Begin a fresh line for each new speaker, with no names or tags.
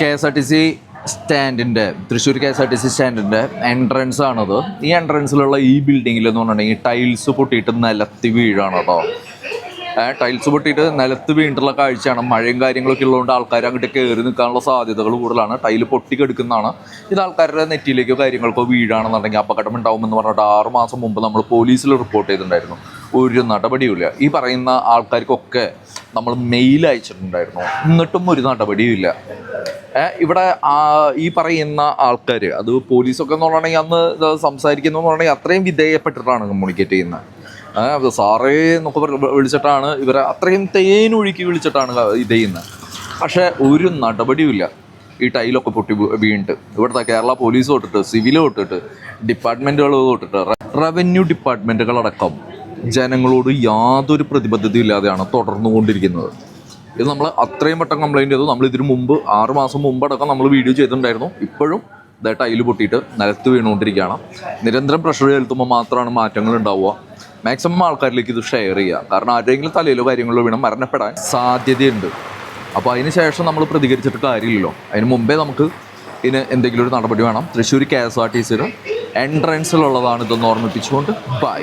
K S R T C സ്റ്റാൻഡിന്റെ Thrissur K S R T C സ്റ്റാൻഡിന്റെ entrance ആണത്. ഈ എൻട്രൻസിലുള്ള ഈ ബിൽഡിങ്ങിൽ എന്ന് പറഞ്ഞിട്ടുണ്ടെങ്കിൽ ടൈൽസ് പൊട്ടിയിട്ട് നിലത്തി വീഴാണ് കേട്ടോ. ടൈൽസ് പൊട്ടിയിട്ട് നിലത്ത് വീണിട്ടുള്ള കാഴ്ചയാണ്. മഴയും കാര്യങ്ങളൊക്കെ ഉള്ളതുകൊണ്ട് ആൾക്കാർ അങ്ങോട്ട് കയറി നിൽക്കാനുള്ള സാധ്യതകൾ കൂടുതലാണ്. ടൈൽ പൊട്ടിക്കെടുക്കുന്നതാണ്. ഇത് ആൾക്കാരുടെ നെറ്റിയിലേക്കോ കാര്യങ്ങൾക്കോ വീഴാണെന്നുണ്ടെങ്കിൽ അപകടം ഉണ്ടാവുമെന്ന് പറഞ്ഞിട്ട് ആറ് മാസം മുമ്പ് നമ്മൾ പോലീസിൽ റിപ്പോർട്ട് ചെയ്തിട്ടുണ്ടായിരുന്നു. ഒരു നടപടിയുമില്ല. ഈ പറയുന്ന ആൾക്കാർക്കൊക്കെ നമ്മൾ മെയിൽ അയച്ചിട്ടുണ്ടായിരുന്നു. എന്നിട്ടും ഒരു നടപടിയും ഏ, ഇവിടെ ഈ പറയുന്ന ആൾക്കാർ അത് പോലീസൊക്കെ എന്ന് പറഞ്ഞിട്ടുണ്ടെങ്കിൽ അന്ന് സംസാരിക്കുന്നു എന്ന് പറഞ്ഞിട്ടുണ്ടെങ്കിൽ അത്രയും വിധേയപ്പെട്ടിട്ടാണ് കമ്മ്യൂണിക്കേറ്റ് ചെയ്യുന്നത്. സാറേ എന്നൊക്കെ വിളിച്ചിട്ടാണ് ഇവരെ അത്രയും തേനൊഴുക്കി വിളിച്ചിട്ടാണ് ഇത് ചെയ്യുന്നത്. പക്ഷേ ഒരു നടപടിയുമില്ല ഈ ടൈലൊക്കെ പൊട്ടി വീണ്ട് വീണിട്ട്. ഇവിടുത്തെ കേരള പോലീസ് തൊട്ടിട്ട് സിവിൽ തൊട്ടിട്ട് ഡിപ്പാർട്ട്മെന്റുകൾ തൊട്ടിട്ട് റവന്യൂ ഡിപ്പാർട്ട്മെന്റുകളടക്കം ജനങ്ങളോട് യാതൊരു പ്രതിബദ്ധതയും ഇല്ലാതെയാണ് തുടർന്നുകൊണ്ടിരിക്കുന്നത്. ഇത് നമ്മൾ അത്രയും വട്ടം കംപ്ലൈന്റ് ചെയ്തു. നമ്മൾ ഇതിനു മുമ്പ് ആറ് മാസം മുമ്പടക്കം നമ്മൾ വീഡിയോ ചെയ്തിട്ടുണ്ടായിരുന്നു. ഇപ്പോഴും ഇതേ ടൈൽ പൊട്ടിയിട്ട് നിലത്ത് വീണുകൊണ്ടിരിക്കുകയാണ്. നിരന്തരം പ്രഷർ ചെലുത്തുമ്പോൾ മാത്രമാണ് മാറ്റങ്ങൾ ഉണ്ടാവുക. മാക്സിമം ആൾക്കാരിലേക്ക് ഇത് ഷെയർ ചെയ്യുക. കാരണം ആരെങ്കിലും തലയിലോ കാര്യങ്ങളോ വീണം മരണപ്പെടാൻ സാധ്യതയുണ്ട്. അപ്പോൾ അതിന് ശേഷം നമ്മൾ പ്രതികരിച്ചിട്ട് കാര്യമില്ലല്ലോ. അതിന് മുമ്പേ നമുക്ക് ഇതിന് എന്തെങ്കിലും ഒരു നടപടി വേണം. Thrissur K S R T സിയുടെ എൻട്രൻസിലുള്ളതാണ് ഇതൊന്ന് ഓർമ്മിപ്പിച്ചുകൊണ്ട് ബൈ